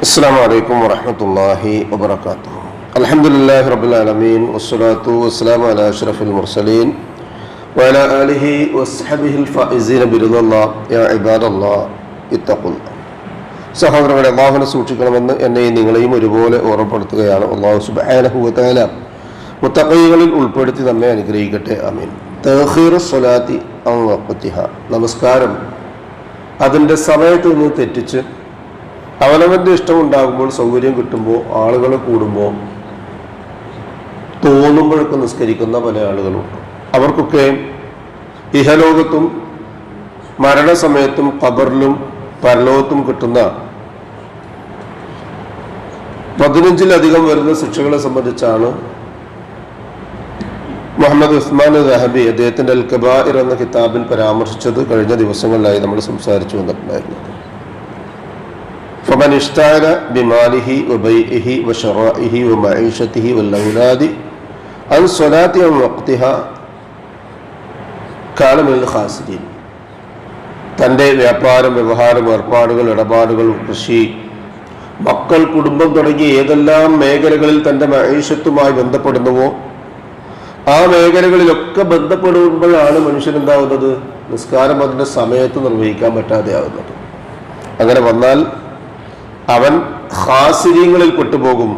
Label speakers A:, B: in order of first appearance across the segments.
A: السلام عليكم ورحمة الله وبركاته الحمد لله رب العالمين والصلاة والسلام على أشرف المرسلين وعلى آله وصحبه الفائزين برضا الله يا عباد الله اتقوا الله സഹോദരങ്ങളെ അള്ളാഹുനെ സൂക്ഷിക്കണമെന്ന് എന്നെയും നിങ്ങളെയും ഒരുപോലെ ഓർമ്മപ്പെടുത്തുകയാണ് അള്ളാഹു സുബാനഹുല മുത്തക്കൈകളിൽ ഉൾപ്പെടുത്തി നമ്മെ അനുഗ്രഹിക്കട്ടെ അമീൻ തഹീർ സ്വലാത്തി അംവത്തിഹ നമസ്കാരം അതിൻ്റെ സമയത്ത് നിന്ന് തെറ്റിച്ച് അവനവന്റെ ഇഷ്ടമുണ്ടാകുമ്പോൾ സൗകര്യം കിട്ടുമ്പോൾ ആളുകൾ കൂടുമ്പോൾ തോന്നുമ്പോഴൊക്കെ നിസ്കരിക്കുന്ന പല ആളുകളുണ്ട് അവർക്കൊക്കെ ഇഹലോകത്തും മരണസമയത്തും ഖബറിലും പരലോകത്തും കിട്ടുന്ന പതിനഞ്ചിലധികം വരുന്ന ശിക്ഷകളെ സംബന്ധിച്ചാണ് മുഹമ്മദ് ഉസ്മാൻ ദഹബി അദ്ദേഹത്തിന്റെ അൽ കബാഇർ എന്ന കിതാബിൽ പരാമർശിച്ചത് കഴിഞ്ഞ ദിവസങ്ങളിലായി നമ്മൾ സംസാരിച്ചു വന്നിട്ടുണ്ടായിരുന്നു فمن اشتغل بماله وبيعه وشرائه ومعيشته والأولاد عن صلاة عن وقتها كان من الخاسرين തൻ്റെ വ്യാപാരം വ്യവഹാരം ഏർപ്പാടുകൾ ഇടപാടുകൾ കൃഷി മക്കൾ കുടുംബം തുടങ്ങിയ ഏതെല്ലാം മേഖലകളിൽ തൻ്റെ മൈഷത്തുമായി ബന്ധപ്പെടുന്നുവോ ആ മേഖലകളിലൊക്കെ ബന്ധപ്പെടുമ്പോഴാണ് മനുഷ്യൻ എന്താവുന്നത് നിസ്കാരം അതിൻ്റെ സമയത്ത് നിർവഹിക്കാൻ പറ്റാതെയാവുന്നത് അങ്ങനെ വന്നാൽ അവൻ ഹാസിര്യങ്ങളിൽ പെട്ടുപോകും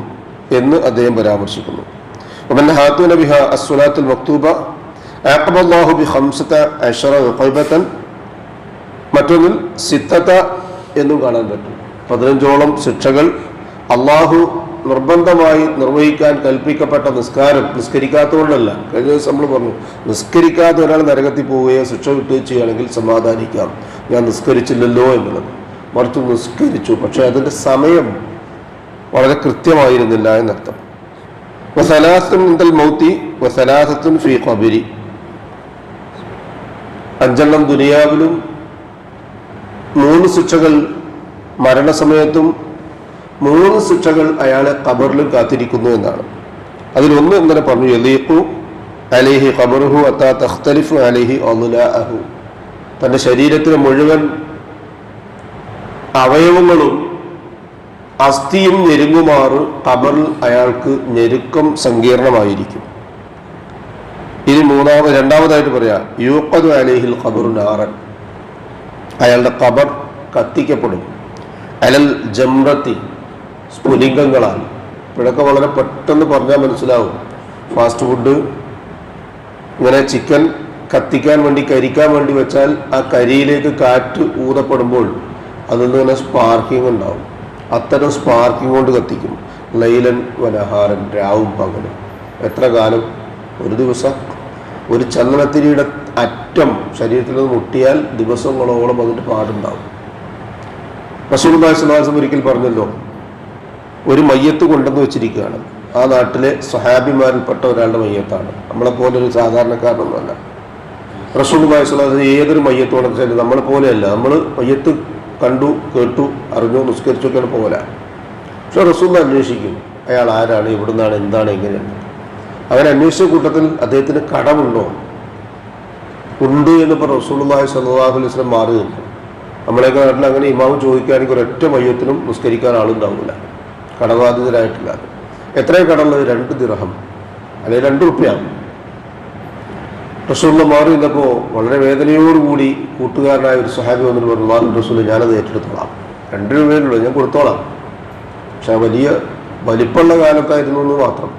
A: എന്ന് അദ്ദേഹം പരാമർശിക്കുന്നു ومن هاتون بها الصلاة المكتوبة عاقب الله بخمسة عشر عقيبة മറ്റൊന്നിൽ സിത്തത്ത എന്നും കാണാൻ പറ്റും പതിനഞ്ചോളം ശിക്ഷകൾ അള്ളാഹു നിർബന്ധമായി നിർവഹിക്കാൻ കൽപ്പിക്കപ്പെട്ട നിസ്കാരം നിസ്കരിക്കാത്തതുകൊണ്ടല്ല കഴിഞ്ഞ ദിവസം നമ്മൾ പറഞ്ഞു നിസ്കരിക്കാത്ത ഒരാൾ നരകത്തിൽ പോവുകയോ ശിക്ഷ വിട്ടുകയോ ചെയ്യുകയാണെങ്കിൽ സമാധാനിക്കാം ഞാൻ നിസ്കരിച്ചില്ലല്ലോ എന്നുള്ളത് മറിച്ച് നിസ്കരിച്ചു. പക്ഷെ അതിന്റെ സമയം വളരെ കൃത്യമായിരുന്നില്ല എന്നർത്ഥം. ഖബരി. അഞ്ചെണ്ണം ദുനിയാവിലും മൂന്ന് ശിക്ഷകൾ മരണസമയത്തും മൂന്ന് ശിക്ഷകൾ അയാളെ ഖബറിലും കാത്തിരിക്കുന്നു എന്നാണ്. അതിലൊന്ന് ഇന്നലെ പറഞ്ഞു യലീഖു അലിഹി ഖബറുഹു അത്താ തഖ്തലിഫു അലിഹി തന്റെ തന്റെ ശരീരത്തിലെ മുഴുവൻ അവയവങ്ങളും അസ്ഥിയും ഞെരുങ്ങുമാറ് കബറിൽ അയാൾക്ക് ഞെരുക്കം സങ്കീർണമായിരിക്കും. ഇനി മൂന്നാമത് രണ്ടാമതായിട്ട് പറയാം യൂക്കതു അലേഹിൽ ഖബറു നാറൻ. അയാളുടെ കബർ കത്തിക്കപ്പെടും. അലൽ ജംറത്തി സ്ഫുലിംഗങ്ങളാൽ. ഇപ്പോഴൊക്കെ വളരെ പെട്ടെന്ന് പറഞ്ഞാൽ മനസ്സിലാവും. ഫാസ്റ്റ് ഫുഡ് ഇങ്ങനെ ചിക്കൻ കത്തിക്കാൻ വേണ്ടി കരിക്കാൻ വേണ്ടി വെച്ചാൽ ആ കരിയിലേക്ക് കാറ്റ് ഊതപ്പെടുമ്പോൾ നിന്ന് തന്നെ സ്പാർക്കിംഗ് ഉണ്ടാവും. അത്തരം സ്പാർക്കിംഗ് കൊണ്ട് കത്തിക്കും. ലൈലൻ വനഹാരൻ രാവും പകലും. എത്ര കാലം? ഒരു ദിവസം. ഒരു ചന്ദനത്തിരിയുടെ അറ്റം ശരീരത്തിൽ മുട്ടിയാൽ ദിവസങ്ങളോളം അതിന്റെ പാടുണ്ടാവും. റസൂൽബായ് സുലാസം ഒരിക്കൽ പറഞ്ഞല്ലോ. ഒരു മയ്യത്ത് കൊണ്ടെന്ന് വെച്ചിരിക്കുകയാണ്. ആ നാട്ടിലെ സ്വഹാബിമാരിൽപ്പെട്ട ഒരാളുടെ മയ്യത്താണ്. നമ്മളെപ്പോലെ ഒരു സാധാരണക്കാരനൊന്നുമല്ല. റസൂൽബായ് സുലാസം ഏതൊരു മയ്യത്ത് കൊണ്ടെന്ന് വെച്ചാൽ നമ്മളെ പോലെയല്ല നമ്മൾ മയ്യത്ത് കണ്ടു കേട്ടു അറിഞ്ഞു നിസ്കരിച്ചൊക്കെയാണ് പോകല. പക്ഷെ റസൂൽ അന്വേഷിക്കും അയാൾ ആരാണ് എവിടുന്നാണ് എന്താണ് എങ്ങനെയാണ് അവൻ അന്വേഷിച്ച കൂട്ടത്തിൽ അദ്ദേഹത്തിന് കടമുണ്ടോ? ഉണ്ട് എന്ന് പറഞ്ഞ റസൂലുള്ളാഹി സ്വല്ലല്ലാഹു അലൈഹി വസല്ലം മാറി നിന്നു നമ്മളെയൊക്കെ നാട്ടിൽ അങ്ങനെ ഇമാമ് ചോദിക്കുകയാണെങ്കിൽ ഒരൊറ്റ മയ്യത്തിനും നിസ്കരിക്കാൻ ആളുണ്ടാവില്ല. കടബാധിതരായിട്ടില്ല എത്രയും കടമുള്ളത് രണ്ട് ദിർഹം അല്ലെങ്കിൽ രണ്ട് റുപ്യാണ് റസൂലിനെ മാറി നിന്നപ്പോൾ വളരെ വേദനയോടുകൂടി കൂട്ടുകാരനായ ഒരു സഹാബി വന്നിട്ട് പറഞ്ഞു മാറി റസൂൽ ഞാനത് ഏറ്റെടുത്തോളാം. രണ്ട് രൂപയിലുള്ളൂ ഞാൻ കൊടുത്തോളാം. പക്ഷെ വലിയ വലിപ്പമുള്ള കാലത്തായിരുന്നു എന്ന് മാത്രം.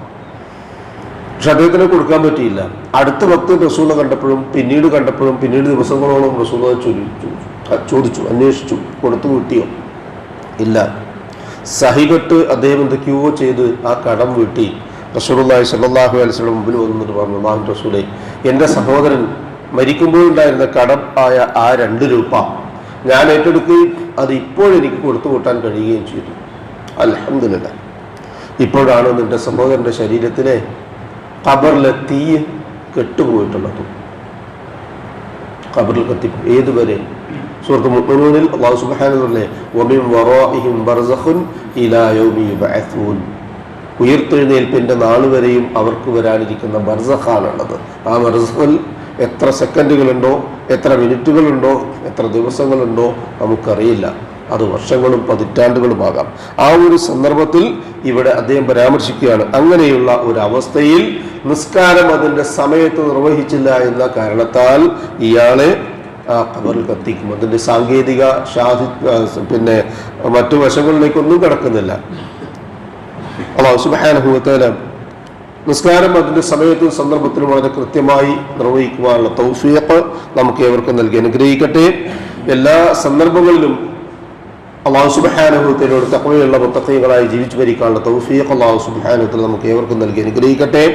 A: പക്ഷെ അദ്ദേഹത്തിന് കൊടുക്കാൻ പറ്റിയില്ല. അടുത്ത ഭക്തൻ റസൂലിനെ കണ്ടപ്പോഴും പിന്നീട് കണ്ടപ്പോഴും പിന്നീട് ദിവസങ്ങളോളം റസൂൽ ചോദിച്ചു ചോദിച്ചു അന്വേഷിച്ചു കൊടുത്തു കിട്ടിയോ? ഇല്ല. സഹിബട്ട് അദ്ദേഹം എന്തൊക്കെയോ ചെയ്ത് ആ കടം വീട്ടി. റസൂലുള്ളാഹി സ്വല്ലല്ലാഹു അലൈഹി വസല്ലം മുമ്പിൽ വന്നിട്ട് പറഞ്ഞു മാൻ റസൂലെ എന്റെ സഹോദരൻ മരിക്കുമ്പോഴുണ്ടായിരുന്ന കടം ആയ ആ രണ്ട് രൂപ ഞാൻ ഏറ്റെടുക്കുകയും അത് ഇപ്പോഴെനിക്ക് കൊടുത്തു കൂട്ടാൻ കഴിയുകയും ചെയ്തു. അലഹമില്ല ഇപ്പോഴാണ് നിന്റെ സഹോദരന്റെ ശരീരത്തിലെ കബറിലെ തീ കെട്ടുപോയിട്ടുള്ളത്. കബറിൽ കത്തി ഏതുവരെ? സുഹൃത്ത് മുഅ്മിനൂനിൽ അള്ളാഹു സുബ്ഹാനഹു വതആല വമിൻ വറാഇഹിം ബർസഖുൻ ഇലാ യൗമി ഉയർത്തെഴുന്നേൽപ്പിന്റെ നാൾ വരെയും അവർക്ക് വരാനിരിക്കുന്ന ബർസഖാണുള്ളത് ആ ബർസഖിൽ എത്ര സെക്കൻഡുകളുണ്ടോ എത്ര മിനിറ്റുകളുണ്ടോ എത്ര ദിവസങ്ങളുണ്ടോ നമുക്കറിയില്ല. അത് വർഷങ്ങളും പതിറ്റാണ്ടുകളുമാകാം ആ ഒരു സന്ദർഭത്തിൽ ഇവിടെ അദ്ദേഹം പരാമർശിക്കുകയാണ്. അങ്ങനെയുള്ള ഒരു അവസ്ഥയിൽ നിസ്കാരം അതിന്റെ സമയത്ത് നിർവഹിച്ചില്ല എന്ന കാരണത്താൽ ഇയാളെ ആ കബറിൽ കത്തിക്കും. അതിന്റെ സാങ്കേതിക ഷാഹി പിന്നെ മറ്റു വശങ്ങളിലേക്കൊന്നും കിടക്കുന്നില്ല. അള്ളാഹു സുബാനുഭവത്തേല നിസ്കാരം അതിന്റെ സമയത്തും സന്ദർഭത്തിലും വളരെ കൃത്യമായി നിർവഹിക്കുവാനുള്ള തൗഫീഖ് നമുക്ക് ഏവർക്കും നൽകി അനുഗ്രഹിക്കട്ടെ. എല്ലാ സന്ദർഭങ്ങളിലും അള്ളാഹു സുബാനുഭവത്തിനോട് തക്കവയുള്ള മുത്തക്കൈകളായി ജീവിച്ചു ഭരിക്കാനുള്ള തൗഫീഖ് അള്ളാഹു സുബാനുഭവത്തിൽ നമുക്ക് ഏവർക്കും നൽകി അനുഗ്രഹിക്കട്ടെ.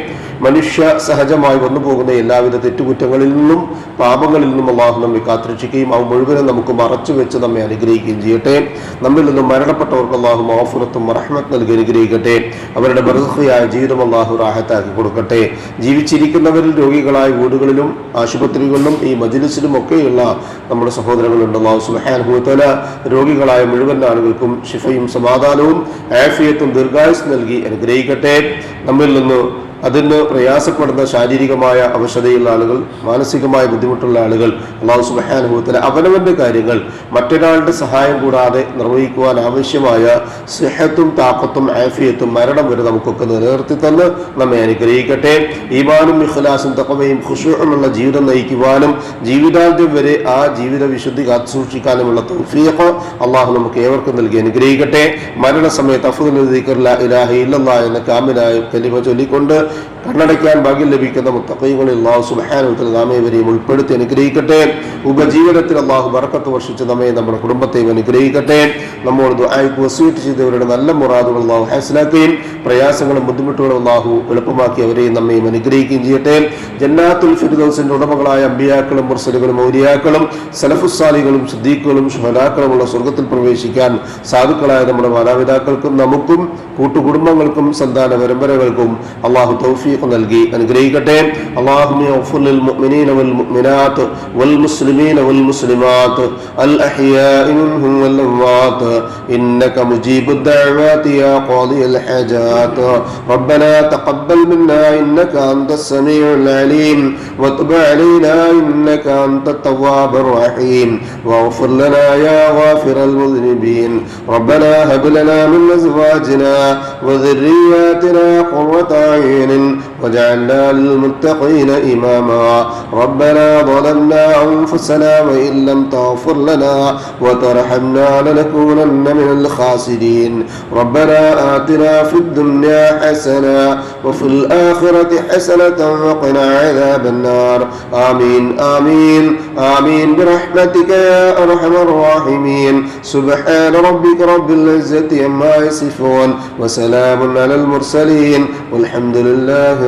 A: മനുഷ്യ സഹജമായി വന്നു പോകുന്ന എല്ലാവിധ തെറ്റുകുറ്റങ്ങളിൽ നിന്നും പാപങ്ങളിൽ നിന്നും അള്ളാഹു നമ്മെ കാത്തിരക്ഷിക്കുകയും അവ മുഴുവനും നമുക്ക് മറച്ചു വെച്ച് നമ്മെ അനുഗ്രഹിക്കുകയും ചെയ്യട്ടെ. നമ്മിൽ നിന്നും മരണപ്പെട്ടവർക്ക് അള്ളാഹു മാഫുറത്തും റഹ്മത്ത് നൽകി അനുഗ്രഹിക്കട്ടെ. അവരുടെ ബർഹയായ ജീവിതം അള്ളാഹു റാഹത്താക്കി കൊടുക്കട്ടെ. ജീവിച്ചിരിക്കുന്നവരിൽ രോഗികളായ വീടുകളിലും ആശുപത്രികളിലും ഈ മജിലിസിലും ഒക്കെയുള്ള നമ്മുടെ സഹോദരങ്ങളുണ്ട് അള്ളാഹു സുബാനുഭവത്തല രോഗികളായ മുഴുവൻ ആളുകൾക്കും ഷിഫയും സമാധാനവും ആഫിയത്തും ദീർഘായുസ് നൽകി അനുഗ്രഹിക്കട്ടെ. നമ്മിൽ നിന്ന് അതിന് പ്രയാസപ്പെടുന്ന ശാരീരികമായ അവശതയുള്ള ആളുകൾ മാനസികമായ ബുദ്ധിമുട്ടുള്ള ആളുകൾ അള്ളാഹു സുബാനുഭവത്തിൽ അവനവന്റെ കാര്യങ്ങൾ മറ്റൊരാളുടെ സഹായം കൂടാതെ നിർവഹിക്കുവാൻ ആവശ്യമായ സ്നേഹത്തും താക്കത്തും ആഫിയത്തും മരണം വരെ നമുക്കൊക്കെ നിലനിർത്തി തന്ന് നമ്മെ അനുഗ്രഹിക്കട്ടെ. ഈമാനും ഇഖ്ലാസും തക്കവയും ഖുഷുമുള്ള ജീവിതം നയിക്കുവാനും ജീവിതാന്ത്യം വരെ ആ ജീവിത വിശുദ്ധി കാത്തു സൂക്ഷിക്കാനുമുള്ള തൗഫീഖ് അള്ളാഹു നമുക്ക് ഏവർക്കും നൽകി അനുഗ്രഹിക്കട്ടെ. മരണസമയത്ത് അഫുദ് ഇലാഹ ഇല്ലല്ലാ എന്ന കാമിലായ കലിമ ചൊല്ലിക്കൊണ്ട് കണ്ണടയ്ക്കാൻ ഭാഗ്യം ലഭിക്കുന്ന മുത്തക്കൈകളിൽ അള്ളാഹു സുബാനുത്തിൽ നാമേ ഇവരെയും ഉൾപ്പെടുത്തി അനുഗ്രഹിക്കട്ടെ. ഉപജീവനത്തിൽ അള്ളാഹു വറക്കത്ത് വർഷിച്ച് നമ്മെ നമ്മുടെ കുടുംബത്തെയും അനുഗ്രഹിക്കട്ടെ. നമ്മോട് ദുആയ്ക്ക് ചെയ്തവരുടെ നല്ല മുറാദുകൾ അള്ളാഹു ഹാസിലാക്കുകയും പ്രയാസങ്ങളും ബുദ്ധിമുട്ടുകളും അള്ളാഹു എളുപ്പമാക്കി അവരെയും നമ്മയും അനുഗ്രഹിക്കുകയും ചെയ്യട്ടെ. ജന്നാത്തുൽ ഫിർദൗസിന്റെ ഉടമകളായ അമ്പിയാക്കളും മുർസലുകളും ഔലിയാക്കളും സലഫുസാലികളും സിദ്ദീഖുകളും ഷുഹലാക്കളുമുള്ള സ്വർഗത്തിൽ പ്രവേശിക്കാൻ സാധുക്കളായ നമ്മുടെ മാതാപിതാക്കൾക്കും നമുക്കും കൂട്ടുകുടുംബങ്ങൾക്കും സന്താന പരമ്പരകൾക്കും അള്ളാഹു തൗഫീഖ് നൽകി അനുഗ്രഹിക്കട്ടെ അള്ളാഹുമെ المؤمنين والمؤمنات والمسلمين والمسلمات الأحياء منهم والأموات إنك مجيب الدعوات يا قاضي الحاجات ربنا تقبل منا إنك أنت السميع العليم وتب علينا إنك أنت التواب الرحيم واغفر لنا يا غافر المذنبين ربنا هب لنا من أزواجنا وذرياتنا قرة Türkiye'nin واجعلنا للمتقين إماما. ربنا ظلمنا أنفسنا وإن لم تغفر لنا وترحمنا لنكونن من الخاسرين. ربنا آتنا في الدنيا حسنة وفي الآخرة حسنة وقنا عذاب النار. آمين آمين آمين. برحمتك يا أرحم الراحمين. سبحان ربك رب العزة عما يصفون وسلام على المرسلين. والحمد لله